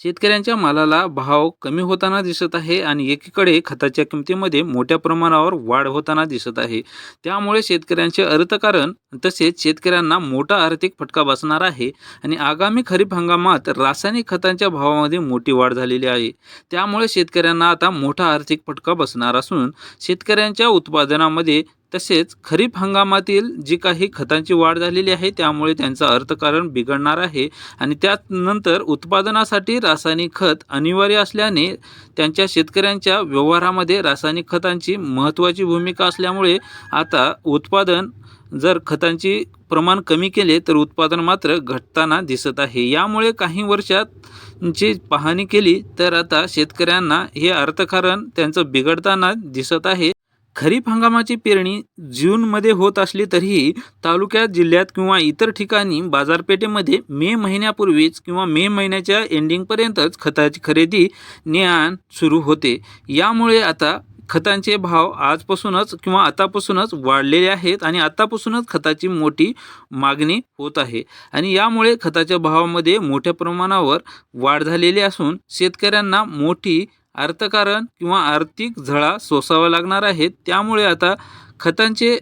शेतकऱ्यांच्या मालाला भाव कमी होताना दिसत आहे आणि एकीकडे खताच्या किमतीमध्ये मोठ्या प्रमाणावर वाढ होताना दिसत आहे. त्यामुळे शेतकऱ्यांचे अर्थकारण तसेच शेतकऱ्यांना मोठा आर्थिक फटका बसणार आहे आणि आगामी खरीप हंगामात रासायनिक खतांच्या भावामध्ये मोठी वाढ झालेली आहे. त्यामुळे शेतकऱ्यांना आता मोठा आर्थिक फटका बसणार असून शेतकऱ्यांच्या उत्पादनामध्ये तसेच खरीप हंगामातील जी काही खतांची वाढ झालेली आहे त्यामुळे त्यांचं अर्थकारण बिघडणार आहे आणि त्यानंतर उत्पादनासाठी रासायनिक खत अनिवार्य असल्याने त्यांच्या शेतकऱ्यांच्या व्यवहारामध्ये रासायनिक खतांची महत्त्वाची भूमिका असल्यामुळे आता उत्पादन जर खतांची प्रमाण कमी केले तर उत्पादन मात्र घटताना दिसत आहे. यामुळे काही वर्षात ची पाहणी केली तर आता शेतकऱ्यांना हे अर्थकारण त्यांचं बिघडताना दिसत आहे. खरीप हंगामाची पेरणी जूनमध्ये होत असली तरीही तालुक्यात जिल्ह्यात किंवा इतर ठिकाणी बाजारपेठेमध्ये मे महिन्यापूर्वीच किंवा मे महिन्याच्या एंडिंगपर्यंतच खताची खरेदी ने आण सुरू होते. यामुळे आता खतांचे भाव आजपासूनच किंवा आतापासूनच वाढलेले आहेत आणि आतापासूनच खताची मोठी मागणी होत आहे. आणि यामुळे खताच्या भावामध्ये मोठ्या प्रमाणावर वाढ झालेली असून शेतकऱ्यांना मोठी अर्थकारण किंवा आर्थिक झळा सोसावा लागणार आहेत. त्यामुळे आता खतांचे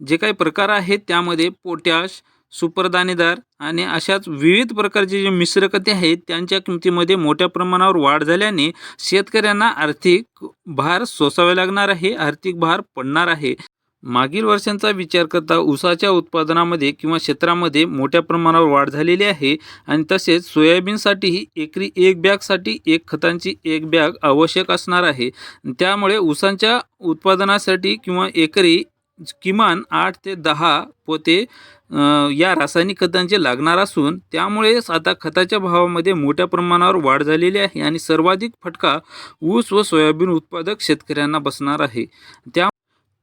जे काही प्रकार आहेत त्यामध्ये पोटॅश सुपरदाणेदार आणि अशाच विविध प्रकारचे जे मिश्रखते आहेत त्यांच्या किमतीमध्ये मोठ्या प्रमाणावर वाढ झाल्याने शेतकऱ्यांना आर्थिक भार सोसावे लागणार आहे आर्थिक भार पडणार आहे. मागील वर्षांचा विचार करता ऊसाच्या उत्पादनामध्ये किंवा क्षेत्रामध्ये मोठ्या प्रमाणावर वाढ झालेली आहे आणि तसेच सोयाबीनसाठीही एकरी एक बॅगसाठी एक खतांची एक बॅग आवश्यक असणार आहे. त्यामुळे ऊसांच्या उत्पादनासाठी किंवा एकरी किमान आठ ते दहा पोते या रासायनिक खतांचे लागणार असून त्यामुळेच आता खताच्या भावामध्ये मोठ्या प्रमाणावर वाढ झालेली आहे आणि सर्वाधिक फटका ऊस व सोयाबीन उत्पादक शेतकऱ्यांना बसणार आहे. त्या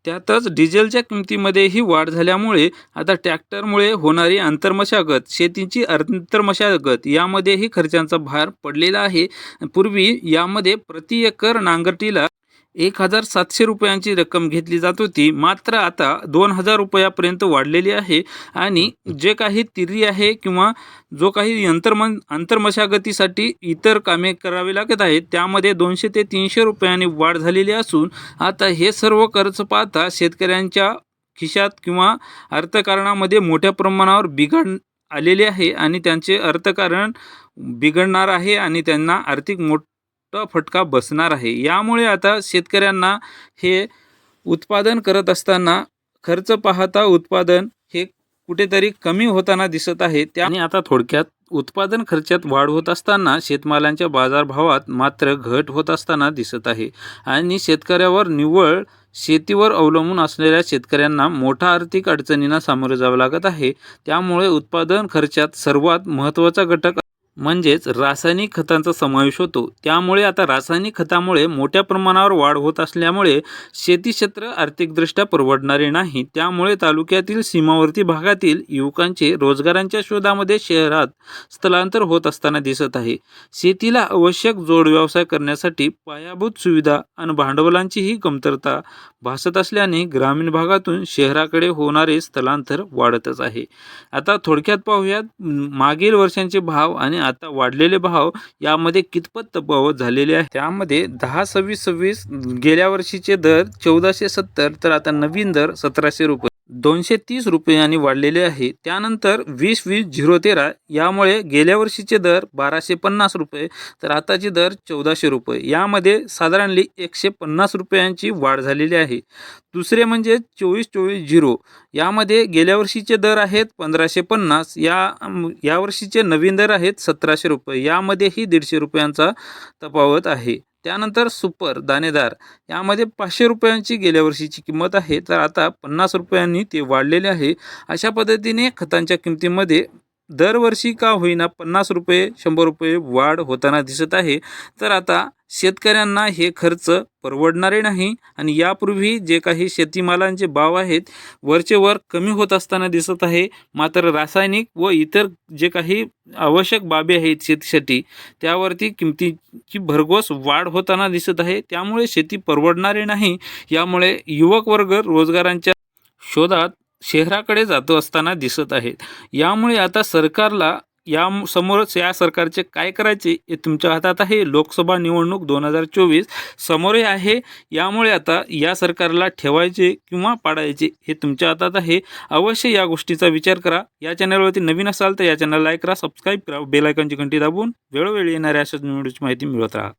त्यातच डिझेलच्या किमतीमध्येही वाढ झाल्यामुळे आता ट्रॅक्टरमुळे होणारी आंतरमशागत शेतीची आंतरमशागत यामध्येही खर्चांचा भार पडलेला आहे. पूर्वी यामध्ये प्रति एकर नांगरटीला एक हजार सातशे रुपयांची रक्कम घेतली जात होती. मात्र आता दोन हजार रुपयापर्यंत वाढलेली आहे आणि जे काही तिरी आहे किंवा जो काही अंतर्मन अंतर्मशागतीसाठी इतर कामे करावी लागत आहेत त्यामध्ये दोनशे ते तीनशे रुपयांनी वाढ झालेली असून आता हे सर्व खर्च पाहता शेतकऱ्यांच्या खिशात किंवा अर्थकारणामध्ये मोठ्या प्रमाणावर बिघड आलेले आहे आणि त्यांचे अर्थकारण बिघडणार आहे आणि त्यांना आर्थिक मोठ फटका बसणार आहे. यामुळे आता शेतकऱ्यांना हे उत्पादन करत असताना खर्च पाहता उत्पादन हे कुठेतरी कमी होताना दिसत आहे. त्या आणि आता थोडक्यात उत्पादन खर्चात वाढ होत असताना शेतमालांच्या बाजारभावात मात्र घट होत असताना दिसत आहे. आणि शेतकऱ्यावर निव्वळ शेतीवर अवलंबून असलेल्या शेतकऱ्यांना मोठा आर्थिक अडचणींना सामोरं जावं लागत आहे. त्यामुळे उत्पादन खर्चात सर्वात महत्त्वाचा घटक म्हणजेच रासायनिक खतांचा समावेश होतो. त्यामुळे आता रासायनिक खतामुळे मोठ्या प्रमाणावर वाढ होत असल्यामुळे शेती क्षेत्र आर्थिकदृष्ट्या परवडणारे नाही. त्यामुळे तालुक्यातील सीमावर्ती भागातील युवकांचे रोजगारांच्या शोधामध्ये शहरात स्थलांतर होत असताना दिसत आहे. शेतीला आवश्यक जोड व्यवसाय करण्यासाठी पायाभूत सुविधा आणि भांडवलांचीही कमतरता भासत असल्याने ग्रामीण भागातून शहराकडे होणारे स्थलांतर वाढतच आहे. आता थोडक्यात पाहूयात मागील वर्षांचे भाव आणि आता वाढलेले भाव यामध्ये कितपत तफावत झालेले आहे? त्यामध्ये दहा सव्वीस सव्वीस गेल्या वर्षीचे दर चौदाशे सत्तर तर आता नवीन दर सतराशे रुपये. दोनशे तीस रुपयांनी वाढलेले आहे. त्यानंतर वीस वीस झिरो तेरा यामुळे गेल्या वर्षीचे दर बाराशे पन्नास रुपये तर आताचे दर चौदाशे रुपये. यामध्ये साधारणली एकशे पन्नास रुपयांची वाढ झालेली आहे. दुसरे म्हणजे चोवीस चोवीस झिरो. यामध्ये गेल्या वर्षीचे दर आहेत पंधराशे पन्नास. या यावर्षीचे नवीन दर आहेत सतराशे रुपये. यामध्येही दीडशे रुपयांचा तफावत आहे. त्यानंतर सुपर दाणेदार यामध्ये पाचशे रुपयांची गेल्या वर्षीची किंमत आहे. तर आता पन्नास रुपयांनी ते वाढलेले आहे. अशा पद्धतीने खतांच्या किमतीमध्ये दरवर्षी का होईना पन्नास रुपये शंभर रुपये वाढ होताना दिसत आहे. तर आता शेतकऱ्यांना हे खर्च परवडणारे नाही आणि यापूर्वी जे काही शेतीमालांचे भाव आहेत वरचे वर कमी होत असताना दिसत आहे. मात्र रासायनिक व इतर जे काही आवश्यक बाबी आहेत शेतीसाठी त्यावरती किमतीची भरघोस वाढ होताना दिसत आहे. त्यामुळे शेती परवडणारे नाही. यामुळे युवक वर्ग रोजगारांच्या शोधात शहराकडे जातो असताना दिसत आहेत. यामुळे आता सरकारला या समोरच या सरकारचे काय करायचे हे तुमच्या हातात आहे. लोकसभा निवडणूक दोन हजार चोवीस समोर आहे. यामुळे आता या सरकारला ठेवायचे किंवा पाडायचे हे तुमच्या हातात आहे. अवश्य या गोष्टीचा विचार करा. या चॅनलवरती नवीन असाल तर या चॅनलला लाईक करा. सबस्क्राईब करा. बेलायकॉनची घंटी दाबून. वेळोवेळी येणाऱ्या अशाच निवडणुकीची माहिती मिळत राहा.